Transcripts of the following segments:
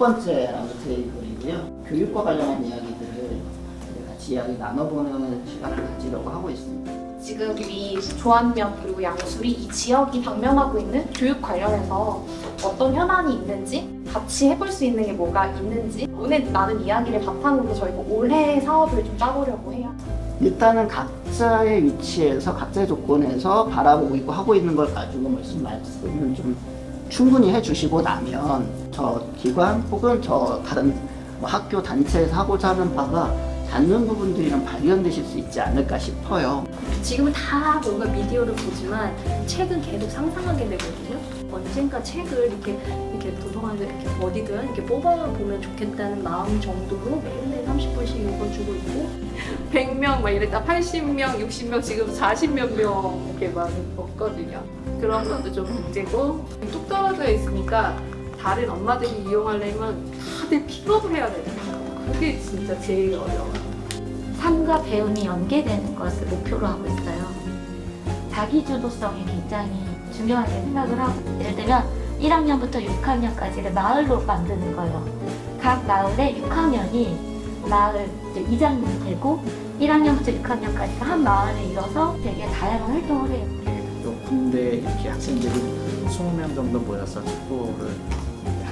번째 라운드 테이블이고요. 교육과 관련한 이야기들을 같이 이야기 나눠보는 시간을 가지려고 하고 있습니다. 지금 이 조안면 그리고 양수리 이 지역이 당면하고 있는 교육 관련해서 어떤 현안이 있는지 같이 해볼 수 있는 게 뭐가 있는지 오늘 나눈 이야기를 바탕으로 저희가 올해 사업을 좀 짜보려고 해요. 일단은 각자의 위치에서 각자의 조건에서 바라보고 있고 하고 있는 걸 가지고 말씀 말씀을 좀 충분히 해주시고 나면 저 기관 혹은 저 다른 뭐 학교 단체에서 하고자 하는 바가 닿는 부분들이랑 발견되실 수 있지 않을까 싶어요. 지금은 다 뭔가 미디어를 보지만 책은 계속 상상하게 되거든요. 언젠가 책을 이렇게 이렇게 도서관에서 이렇게 어디든 이렇게 뽑아 보면 좋겠다는 마음 정도로 매일매일 30분씩 읽어주고 있고 100명 막 이랬다 80명, 60명 지금 40몇 명 이렇게 막 없거든요. 그런 것도 좀 문제고 뚝 떨어져 있으니까 다른 엄마들이 이용하려면 다들 픽업을 해야 되잖아요. 그게 진짜 제일 어려워요. 삶과 배움이 연계되는 것을 목표로 하고 있어요. 자기 주도성이 굉장히 중요하게 생각을 하고 예를 들면 1학년부터 6학년까지를 마을로 만드는 거예요. 각 마을에 6학년이 마을 이장님이 되고 1학년부터 6학년까지가 한 마을에 이뤄서 되게 다양한 활동을 해요. 또 군대 이렇게 학생들이 20명 정도 모여서 축구를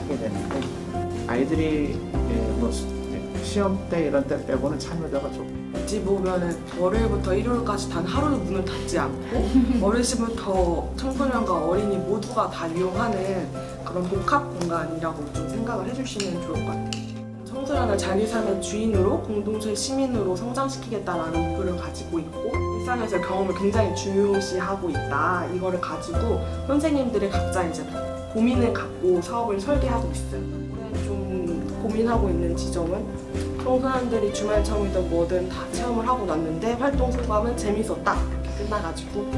하게 되는데 아이들이 예, 뭐 시험 때 이런 때 빼고는 참여도가 좀 어찌 보면은 월요일부터 일요일까지 단 하루도 문을 닫지 않고 어르신부터 청소년과 어린이 모두가 다 이용하는 그런 복합 공간이라고 좀 생각을 해주시면 좋을 것 같아요. 청소년을 자기 삶의 주인으로 공동체 시민으로 성장시키겠다라는 목표를 가지고 있고 일상에서 경험을 굉장히 중요시하고 있다. 이거를 가지고 선생님들이 각자 이제 고민을 갖고 사업을 설계하고 있어요. 올해 좀 고민하고 있는 지점은 청소년들이 주말 체험이든 뭐든 다 체험을 하고 났는데 활동 소감은 재밌었다 이렇게 끝나가지고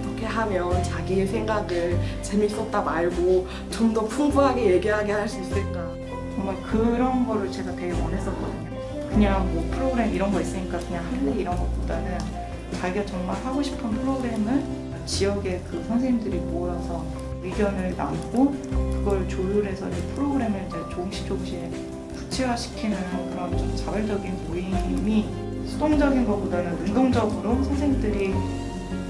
어떻게 하면 자기의 생각을 재밌었다 말고 좀 더 풍부하게 얘기하게 할 수 있을까 정말 그런 거를 제가 되게 원했었거든요. 그냥 뭐 프로그램 이런 거 있으니까 그냥 할래 이런 것보다는 자기가 정말 하고 싶은 프로그램을 지역의 그 선생님들이 모여서 의견을 나누고 그걸 조율해서 이제 프로그램을 이제 조금씩 조금씩 구체화시키는 그런 좀 자발적인 모임이 수동적인 것보다는 능동적으로 선생님들이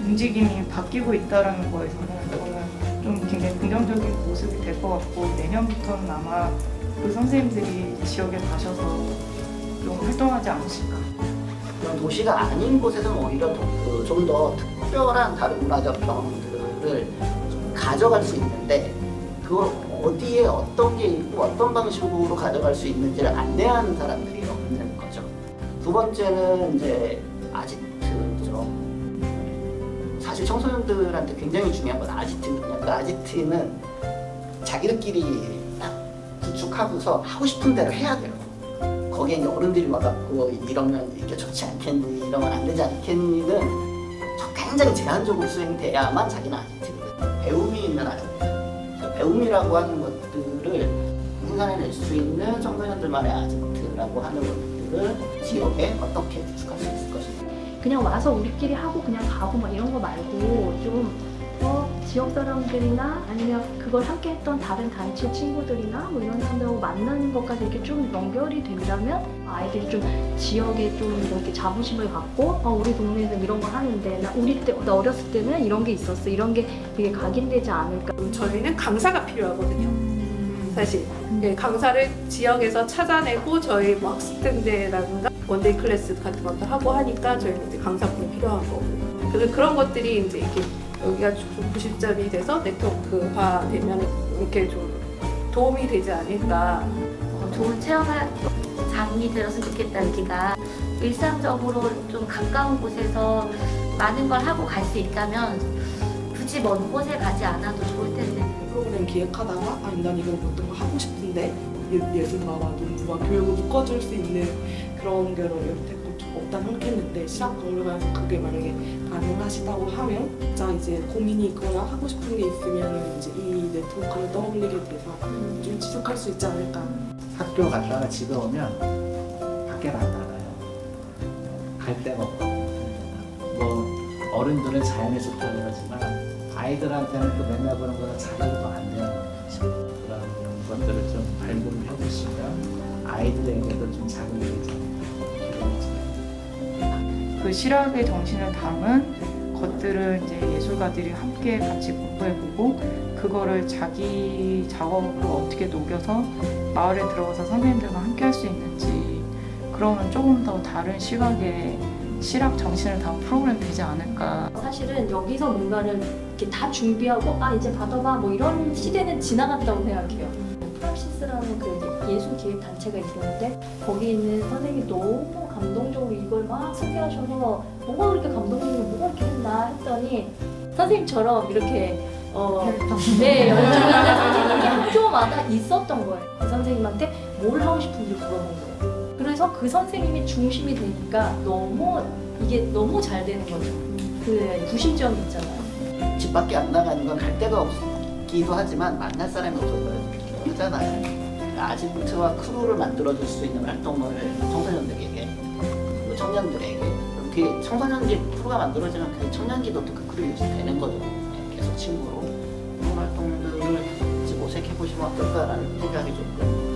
움직임이 바뀌고 있다라는 거에서는 저는 좀 굉장히 긍정적인 모습이 될 것 같고 내년부터는 아마 그 선생님들이 지역에 가셔서 좀 활동하지 않으실까. 그런 도시가 아닌 곳에서는 오히려 그좀더 특별한 다른 문화적 경험들을 좀 가져갈 수 있는데 그걸 어디에 어떤 게 있고 어떤 방식으로 가져갈 수 있는지를 안내하는 사람들이 없는 거죠. 두 번째는 이제 아지트죠. 사실 청소년들한테 굉장히 중요한 건 아지트거든요. 그 아지트는 자기들끼리 딱 구축하고서 하고 싶은 대로 해야 돼요. 거기에 어른들이 와갖고 이러면 이게 좋지 않겠니 이러면 안 되지 않겠니는 저 굉장히 제한적으로 수행돼야만 자기는 아지트거든요 배움이 있는 아지트 그러니까 배움이라고 하는 것들을 생산해낼 수 있는 청소년들만의 아지트라고 하는 것들을 지역에 어떻게 구축할 수 있을 것인가. 그냥 와서 우리끼리 하고 그냥 가고 막 이런 거 말고 좀 어, 지역 사람들이나 아니면 그걸 함께 했던 다른 단체 친구들이나 뭐 이런 사람들하고 만나는 것까지 이렇게 좀 연결이 된다면 아이들이 좀 지역에 좀 이렇게 자부심을 갖고 어, 우리 동네에서 이런 걸 하는데 나 우리 때 나 어렸을 때는 이런 게 있었어. 이런 게 되게 각인되지 않을까. 저희는 강사가 필요하거든요. 사실. 네, 강사를 지역에서 찾아내고 저희 뭐 학습등대라든가 원데이 클래스 같은 것도 하고 하니까 저희는 이제 강사분이 필요한 거고. 그래서 그런 것들이 이제 이렇게 여기가 좀 부실점이 돼서 네트워크화 되면 이렇게 좀 도움이 되지 않을까. 어, 좋은 체험을 장이 되었으면 좋겠다 여기가. 일상적으로 좀 가까운 곳에서 많은 걸 하고 갈 수 있다면 굳이 먼 곳에 가지 않아도 좋을 텐데. 프로그램 기획하다가 아, 난 이런 어떤 거 하고 싶은데? 예, 예술가와 농부와 교육을 묶어줄 수 있는 그런 게로 좀 없다 생각했는데 시각 박물관에서 그게 만약에 가능하시다고 하면 진짜 이제 고민이 있거나 하고 싶은 게 있으면 이제 이 네트워크를 떠올리게 돼서 좀 지속할 수 있지 않을까 학교 갔다가 집에 오면 밖에 안 나가요. 갈 데가 없거든요. 뭐 어른들은 자연에 좋다고 그러지만 아이들한테는 그 맨날 보는 거는 자극도 안 되는 거죠. 그런 좀 것들을 좀 발굴을 해주시면 아이들에게도 좀좀 길어지는 그 실학의 정신을 담은 것들을 이제 예술가들이 함께 같이 공부해보고 그거를 자기 작업으로 어떻게 녹여서 마을에 들어가서 선생님들과 함께 할 수 있는지 그러면 조금 더 다른 시각의 실학 정신을 담은 프로그램이 되지 않을까 사실은 여기서 뭔가를 이렇게 다 준비하고 아 이제 받아봐 뭐 이런 시대는 지나갔다고 생각해요. 프락시스라는 그 예술 기획 단체가 있었는데 거기 있는 선생님이 너무 감동적으로 이걸 막 소개하셔서 뭐가 그렇게 감동적이고 뭐가 이렇게 했나 했더니 선생님처럼 이렇게 어, 네, 선생님이 학교마다 있었던 거예요. 그 선생님한테 뭘 하고 싶은지 물어본 거예요. 그래서 그 선생님이 중심이 되니까 너무 이게 너무 잘 되는 거죠. 그 구심점이 있잖아요. 집 밖에 안 나가는 건 갈 데가 없기도 하지만 만날 사람이 없어서 하잖아요. 아지트와 크루를 만들어줄 수 있는 활동을 청소년들에게 그리고 청년들에게 그렇게 청소년기 크루가 만들어지면 그 청년기도 또그 크루 유지되는 거죠. 네, 계속 친구로 그런 활동들을 모색해 보시면 어떨까라는 생각이 조금